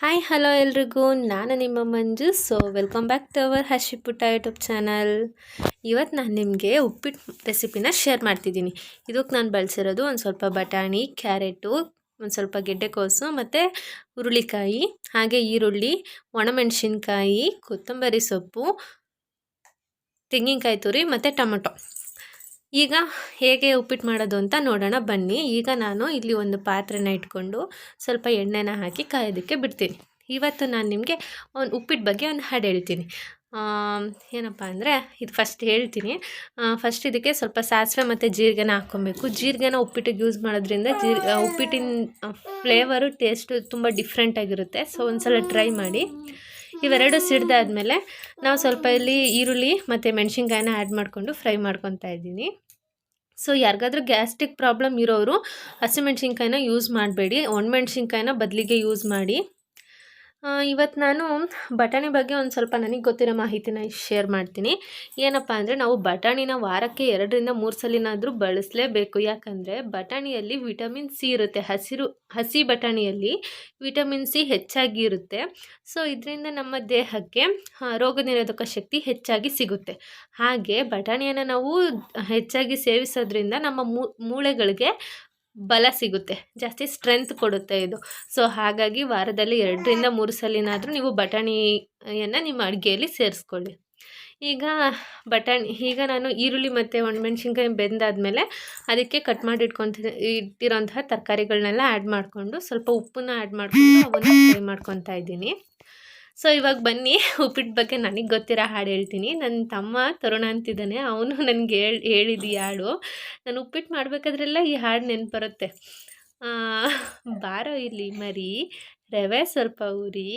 Hi hello ಎಲ್ರಿಗೂ. ನಾನು ನಿಮ್ಮ Manju. So welcome back to our Harshiputta YouTube channel ಇವತ್ತು ನಾನು ನಿಮಗೆ ಉಪ್ಪಿಟ್ಟು ರೆಸಿಪಿನ ಶೇರ್ ಮಾಡ್ತಿದ್ದೀನಿ. ಇದಕ್ಕೆ ನಾನು ಬಳಸಿರೋದು ಒಂದು ಸ್ವಲ್ಪ ಬಟಾಣಿ, ಕ್ಯಾರೆಟು, ಒಂದು ಸ್ವಲ್ಪ ಗೆಡ್ಡೆಕೋಸು ಮತ್ತು ಹುರುಳಿಕಾಯಿ, ಹಾಗೆ ಈರುಳ್ಳಿ, ಒಣಮೆಣಸಿನ್ಕಾಯಿ, ಕೊತ್ತಂಬರಿ ಸೊಪ್ಪು, ತೆಂಗಿನಕಾಯಿ ತುರಿ ಮತ್ತು ಟೊಮೊಟೊ. ಈಗ ಹೇಗೆ ಉಪ್ಪಿಟ್ಟು ಮಾಡೋದು ಅಂತ ನೋಡೋಣ. ಬನ್ನಿ, ಈಗ ನಾನು ಇಲ್ಲಿ ಒಂದು ಪಾತ್ರೆನ ಇಟ್ಕೊಂಡು ಸ್ವಲ್ಪ ಎಣ್ಣೆನ ಹಾಕಿ ಕಾಯೋದಕ್ಕೆ ಬಿಡ್ತೀನಿ. ಇವತ್ತು ನಾನು ನಿಮಗೆ ಒಂದು ಉಪ್ಪಿಟ್ಟು ಬಗ್ಗೆ ಒಂದು ಹಾಡು ಹೇಳ್ತೀನಿ. ಏನಪ್ಪ ಅಂದರೆ ಇದು ಫಸ್ಟ್ ಹೇಳ್ತೀನಿ. ಫಸ್ಟ್ ಇದಕ್ಕೆ ಸ್ವಲ್ಪ ಸಾಸಿವೆ ಮತ್ತು ಜೀರಿಗೆನ ಹಾಕ್ಕೊಬೇಕು. ಜೀರಿಗೆನ ಉಪ್ಪಿಟ್ಟಿಗೆ ಯೂಸ್ ಮಾಡೋದ್ರಿಂದ ಜೀರ್ ಉಪ್ಪಿಟ್ಟಿನ ಫ್ಲೇವರು ಟೇಸ್ಟು ತುಂಬ ಡಿಫ್ರೆಂಟಾಗಿರುತ್ತೆ ಸೊ ಒಂದು ಸಲ ಟ್ರೈ ಮಾಡಿ. ಇವೆರಡು ಸಿಡ್ದಾದ್ಮೇಲೆ ನಾವು ಸ್ವಲ್ಪ ಇಲ್ಲಿ ಈರುಳ್ಳಿ ಮತ್ತು ಮೆಣಸಿನ್ಕಾಯಿನ ಆ್ಯಡ್ ಮಾಡಿಕೊಂಡು ಫ್ರೈ ಮಾಡ್ಕೊತಾ ಇದ್ದೀನಿ. ಸೊ ಯಾರಿಗಾದ್ರೂ ಗ್ಯಾಸ್ಟ್ರಿಕ್ ಪ್ರಾಬ್ಲಮ್ ಇರೋರು ಹಸಿಮೆಣ್ಸಿನ್ಕಾಯಿನ ಯೂಸ್ ಮಾಡಬೇಡಿ. ಒಣಮೆಣ್ಸಿನ್ಕಾಯಿನ ಬದಲಿಗೆ ಯೂಸ್ ಮಾಡಿ. ಇವತ್ತು ನಾನು ಬಟಾಣಿ ಬಗ್ಗೆ ಒಂದು ಸ್ವಲ್ಪ ನನಗೆ ಗೊತ್ತಿರೋ ಮಾಹಿತಿನ ಶೇರ್ ಮಾಡ್ತೀನಿ. ಏನಪ್ಪ ಅಂದರೆ ನಾವು ಬಟಾಣಿನ ವಾರಕ್ಕೆ ಎರಡರಿಂದ ಮೂರು ಸಲಿನಾದರೂ ಬಳಸಲೇಬೇಕು. ಯಾಕಂದರೆ ಬಟಾಣಿಯಲ್ಲಿ ವಿಟಮಿನ್ ಸಿ ಇರುತ್ತೆ. ಹಸಿರು, ಹಸಿ ಬಟಾಣಿಯಲ್ಲಿ ವಿಟಮಿನ್ ಸಿ ಹೆಚ್ಚಾಗಿ ಇರುತ್ತೆ. ಸೊ, ಇದರಿಂದ ನಮ್ಮ ದೇಹಕ್ಕೆ ರೋಗ ಶಕ್ತಿ ಹೆಚ್ಚಾಗಿ ಸಿಗುತ್ತೆ. ಹಾಗೆ ಬಟಾಣಿಯನ್ನು ನಾವು ಹೆಚ್ಚಾಗಿ ಸೇವಿಸೋದ್ರಿಂದ ನಮ್ಮ ಮೂಳೆಗಳಿಗೆ ಬಲ ಸಿಗುತ್ತೆ, ಜಾಸ್ತಿ ಸ್ಟ್ರೆಂತ್ ಕೊಡುತ್ತೆ ಇದು. ಸೊ ಹಾಗಾಗಿ ವಾರದಲ್ಲಿ ಎರಡರಿಂದ ಮೂರು ಸಲಿನಾದರೂ ನೀವು ಬಟಾಣಿಯನ್ನು ನಿಮ್ಮ ಅಡುಗೆಯಲ್ಲಿ ಸೇರಿಸ್ಕೊಳ್ಳಿ. ಈಗ ಬಟಾಣಿ, ಈಗ ನಾನು ಈರುಳ್ಳಿ ಮತ್ತು ಒಣಮೆಣ್ಸಿನ್ಕಾಯಿ ಬೆಂದಾದಮೇಲೆ ಅದಕ್ಕೆ ಕಟ್ ಮಾಡಿ ಇಟ್ಕೊತ ಇಟ್ಟಿರೋಂತಹ ತರಕಾರಿಗಳನ್ನೆಲ್ಲ ಆ್ಯಡ್ ಮಾಡಿಕೊಂಡು ಸ್ವಲ್ಪ ಉಪ್ಪನ್ನ ಆ್ಯಡ್ ಮಾಡಿಕೊಂಡು ಅವನ್ನ ಫ್ರೈ ಮಾಡ್ಕೊತಾ ಇದ್ದೀನಿ. ಸೊ ಇವಾಗ ಬನ್ನಿ. ಉಪ್ಪಿಟ್ಟು ಬಗ್ಗೆ ನನಗೆ ಗೊತ್ತಿರೋ ಹಾಡು ಹೇಳ್ತೀನಿ. ನನ್ನ ತಮ್ಮ ತರುಣ ಅಂತಿದ್ದಾನೆ. ಅವನು ನನಗೆ ಹೇಳಿ ಹೇಳಿದ್ದು ಹಾಡು. ನಾನು ಉಪ್ಪಿಟ್ಟು ಮಾಡಬೇಕಾದ್ರೆಲ್ಲ ಈ ಹಾಡು ನೆನಪು ಬರುತ್ತೆ ಬಾರೋ ಇಲ್ಲಿ ಮರಿ ರವೆ ಸ್ವಲ್ಪ ಉರಿ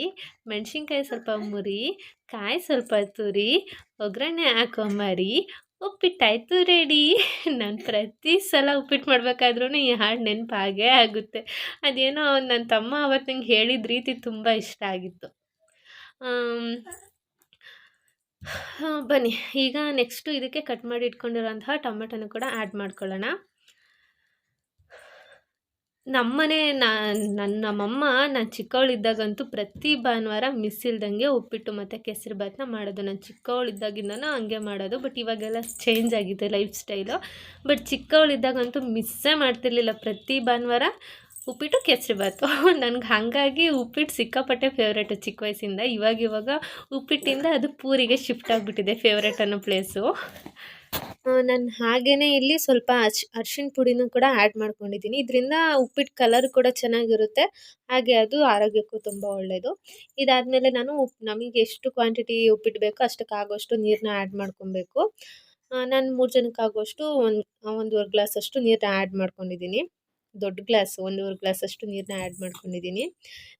ಮೆಣಸಿನ್ಕಾಯಿ ಸ್ವಲ್ಪ ಮುರಿ ಕಾಯಿ ಸ್ವಲ್ಪ ತುರಿ ಒಗ್ಗರಣೆ ಹಾಕೋ ಮರಿ ಉಪ್ಪಿಟ್ಟಾಯ್ತು ರೆಡಿ ನಾನು ಪ್ರತಿ ಸಲ ಉಪ್ಪಿಟ್ಟು ಮಾಡಬೇಕಾದ್ರೂ ಈ ಹಾಡು ನೆನಪಾಗೇ ಆಗುತ್ತೆ. ಅದೇನೋ ನನ್ನ ತಮ್ಮ ಅವತ್ತು ನಂಗೆ ಹೇಳಿದ ರೀತಿ ತುಂಬ ಇಷ್ಟ ಆಗಿತ್ತು. ಬನ್ನಿ. ಈಗ ನೆಕ್ಸ್ಟು ಇದಕ್ಕೆ ಕಟ್ ಮಾಡಿ ಇಟ್ಕೊಂಡಿರೋಂತಹ ಟೊಮೆಟೊನ ಕೂಡ ಆ್ಯಡ್ ಮಾಡ್ಕೊಳ್ಳೋಣ. ನಮ್ಮನೆ ನನ್ನ ನಮ್ಮಮ್ಮ, ನಾನು ಚಿಕ್ಕವಳಿದ್ದಾಗಂತೂ ಪ್ರತಿ ಭಾನುವಾರ ಮಿಸ್ ಇಲ್ದಂಗೆ ಉಪ್ಪಿಟ್ಟು ಮತ್ತು ಕೇಸರಿ ಭಾತನ್ನ ಮಾಡೋದು. ನಾನು ಚಿಕ್ಕವಳಿದ್ದಾಗಿಂದನೂ ಹಂಗೆ ಮಾಡೋದು ಬಟ್ ಇವಾಗೆಲ್ಲ ಚೇಂಜ್ ಆಗಿದೆ ಲೈಫ್ ಸ್ಟೈಲು ಬಟ್ ಚಿಕ್ಕವಳಿದ್ದಾಗಂತೂ ಮಿಸ್ಸೇ ಮಾಡ್ತಿರ್ಲಿಲ್ಲ. ಪ್ರತಿ ಭಾನುವಾರ ಉಪ್ಪಿಟ್ಟು ಕೇಸರಿಬಾತು ನನಗೆ ಹಾಗಾಗಿ ಉಪ್ಪಿಟ್ಟು ಸಿಕ್ಕಾಪಟ್ಟೆ ಫೇವ್ರೇಟು ಚಿಕ್ಕ ವಯಸ್ಸಿಂದ. ಇವಾಗ ಇವಾಗ ಉಪ್ಪಿಟ್ಟಿಂದ ಅದು ಪೂರಿಗೆ ಶಿಫ್ಟ್ ಆಗಿಬಿಟ್ಟಿದೆ ಫೇವ್ರೇಟ್ ಅನ್ನೋ ಪ್ಲೇಸು ನಾನು ಹಾಗೇ ಇಲ್ಲಿ ಸ್ವಲ್ಪ ಅರ್ಶ್, ಅರ್ಶಿಣ ಪುಡಿನೂ ಕೂಡ ಆ್ಯಡ್ ಮಾಡ್ಕೊಂಡಿದ್ದೀನಿ. ಇದರಿಂದ ಉಪ್ಪಿಟ್ಟು ಕಲರ್ ಕೂಡ ಚೆನ್ನಾಗಿರುತ್ತೆ. ಹಾಗೆ ಅದು ಆರೋಗ್ಯಕ್ಕೂ ತುಂಬ ಒಳ್ಳೆಯದು ಇದಾದಮೇಲೆ ನಾನು ಉಪ್, ನಮಗೆ ಎಷ್ಟು ಕ್ವಾಂಟಿಟಿ ಉಪ್ಪಿಟ್ಟು ಬೇಕೋ ಅಷ್ಟಕ್ಕಾಗೋಷ್ಟು ನೀರನ್ನ ಆ್ಯಡ್ ಮಾಡ್ಕೊಬೇಕು. ನಾನು ಮೂರು ಜನಕ್ಕಾಗೋಷ್ಟು ಒಂದು, ಒಂದೂವರೆ ಗ್ಲಾಸಷ್ಟು ನೀರನ್ನ ಆ್ಯಡ್ ಮಾಡ್ಕೊಂಡಿದ್ದೀನಿ. ದೊಡ್ಡ ಗ್ಲಾಸ್ ಒಂದೂವರೆ ಗ್ಲಾಸ್ ಅಷ್ಟು ನೀರನ್ನ ಆ್ಯಡ್ ಮಾಡ್ಕೊಂಡಿದ್ದೀನಿ.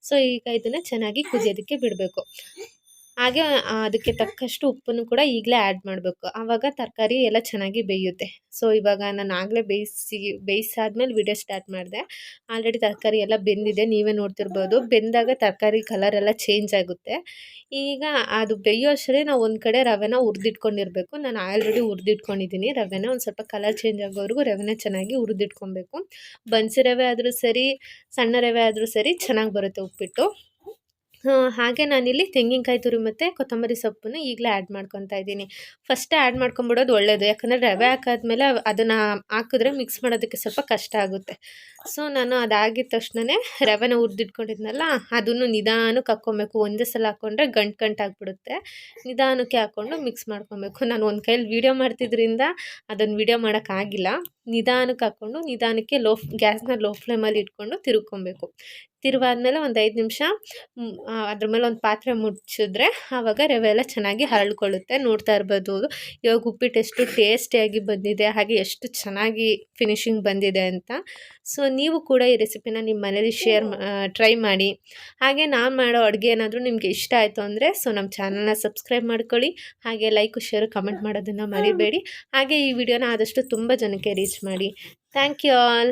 ಸೊ ಈಗ ಇದನ್ನು ಚೆನ್ನಾಗಿ ಕುದಿಯೋದಕ್ಕೆ ಬಿಡಬೇಕು. ಹಾಗೆ ಅದಕ್ಕೆ ತಕ್ಕಷ್ಟು ಉಪ್ಪನ್ನು ಕೂಡ ಈಗಲೇ ಆ್ಯಡ್ ಮಾಡಬೇಕು. ಆವಾಗ ತರಕಾರಿ ಎಲ್ಲ ಚೆನ್ನಾಗಿ ಬೇಯುತ್ತೆ. ಸೊ ಇವಾಗ ನಾನು ಆಗಲೇ ಬೇಯಿಸಿ, ಬೇಯಿಸಾದ್ಮೇಲೆ ವಿಡಿಯೋ ಸ್ಟಾರ್ಟ್ ಮಾಡಿದೆ. ಆಲ್ರೆಡಿ ತರಕಾರಿ ಎಲ್ಲ ಬೆಂದಿದೆ, ನೀವೇ ನೋಡ್ತಿರ್ಬೋದು. ಬೆಂದಾಗ ತರಕಾರಿ ಕಲರ್ ಎಲ್ಲ ಚೇಂಜ್ ಆಗುತ್ತೆ. ಈಗ ಅದು ಬೇಯೋ ಅಷ್ಟೇ ನಾವು ಒಂದು ಕಡೆ ರವೆನ ಹುರಿದಿಟ್ಕೊಂಡಿರ್ಬೇಕು. ನಾನು ಆಲ್ರೆಡಿ ಹುರಿದಿಟ್ಕೊಂಡಿದ್ದೀನಿ ರವೆನ ಒಂದು ಸ್ವಲ್ಪ ಕಲರ್ ಚೇಂಜ್ ಆಗೋವರೆಗೂ ರವೆನ ಚೆನ್ನಾಗಿ ಹುರಿದಿಟ್ಕೊಬೇಕು. ಬನ್ಸಿ ರವೆ ಆದರೂ ಸರಿ, ಸಣ್ಣ ರವೆ ಆದರೂ ಸರಿ ಚೆನ್ನಾಗಿ ಬರುತ್ತೆ ಉಪ್ಪಿಟ್ಟು. ಹಾಗೆ ನಾನಿಲ್ಲಿ ತೆಂಗಿನಕಾಯಿ ತುರಿ ಮತ್ತು ಕೊತ್ತಂಬರಿ ಸೊಪ್ಪನ್ನು ಈಗಲೇ ಆ್ಯಡ್ ಮಾಡ್ಕೊತಾ ಇದ್ದೀನಿ. ಫಸ್ಟೇ ಆ್ಯಡ್ ಮಾಡ್ಕೊಂಬಿಡೋದು ಒಳ್ಳೆಯದು ಯಾಕಂದರೆ ರವೆ ಹಾಕಾದ್ಮೇಲೆ ಅದನ್ನು ಹಾಕಿದ್ರೆ ಮಿಕ್ಸ್ ಮಾಡೋದಕ್ಕೆ ಸ್ವಲ್ಪ ಕಷ್ಟ ಆಗುತ್ತೆ. ಸೊ ನಾನು ಅದಾಗಿದ ತಕ್ಷಣವೇ ರವೆನ ಹುರಿದಿಟ್ಕೊಂಡಿದ್ನಲ್ಲ ಅದನ್ನು ನಿಧಾನಕ್ಕೆ ಹಾಕ್ಕೊಬೇಕು. ಒಂದೇ ಸಲ ಹಾಕ್ಕೊಂಡ್ರೆ ಗಂಟು ಗಂಟು ಆಗಿಬಿಡುತ್ತೆ. ನಿಧಾನಕ್ಕೆ ಹಾಕ್ಕೊಂಡು ಮಿಕ್ಸ್ ಮಾಡ್ಕೊಬೇಕು. ನಾನು ಒಂದು ಕೈಯಲ್ಲಿ ವೀಡಿಯೋ ಮಾಡ್ತಿದ್ರಿಂದ ಅದನ್ನು ವೀಡಿಯೋ ಮಾಡೋಕ್ಕಾಗಿಲ್ಲ ನಿಧಾನಕ್ಕೆ ಹಾಕ್ಕೊಂಡು ನಿಧಾನಕ್ಕೆ ಲೋ ಗ್ಯಾಸ್ನ ಲೋ ಫ್ಲೇಮಲ್ಲಿ ಇಟ್ಕೊಂಡು ತಿರುಗ್ಕೊಬೇಕು. ತಿರುವಾದ್ಮೇಲೆ ಒಂದು ಐದು ನಿಮಿಷ ಅದ್ರ ಮೇಲೆ ಒಂದು ಪಾತ್ರೆ ಮುಚ್ಚಿದ್ರೆ ಆವಾಗ ರವೆ ಎಲ್ಲ ಚೆನ್ನಾಗಿ ಹರಳ್ಕೊಳ್ಳುತ್ತೆ. ನೋಡ್ತಾ ಇರ್ಬೋದು. ಇವಾಗ ಉಪ್ಪಿಟ್ಟು ಎಷ್ಟು ಟೇಸ್ಟಿಯಾಗಿ ಬಂದಿದೆ, ಹಾಗೆ ಎಷ್ಟು ಚೆನ್ನಾಗಿ ಫಿನಿಶಿಂಗ್ ಬಂದಿದೆ ಅಂತ. ಸೊ, ನೀವು ಕೂಡ ಈ ರೆಸಿಪಿನ ನಿಮ್ಮ ಮನೇಲಿ ಶೇರ್ ಟ್ರೈ ಮಾಡಿ. ಹಾಗೆ ನಾನು ಮಾಡೋ ಅಡುಗೆ ಏನಾದರೂ ನಿಮಗೆ ಇಷ್ಟ ಆಯಿತು ಅಂದರೆ, ಸೊ, ನಮ್ಮ ಚಾನಲ್ನ ಸಬ್ಸ್ಕ್ರೈಬ್ ಮಾಡ್ಕೊಳ್ಳಿ. ಹಾಗೆ ಲೈಕು, ಶೇರು, ಕಮೆಂಟ್ ಮಾಡೋದನ್ನು ಮರಿಬೇಡಿ. ಹಾಗೆ ಈ ವಿಡಿಯೋನ ಆದಷ್ಟು ತುಂಬ ಜನಕ್ಕೆ ರೀಚ್ ಮಾಡಿ ಥ್ಯಾಂಕ್ ಯು ಆಲ್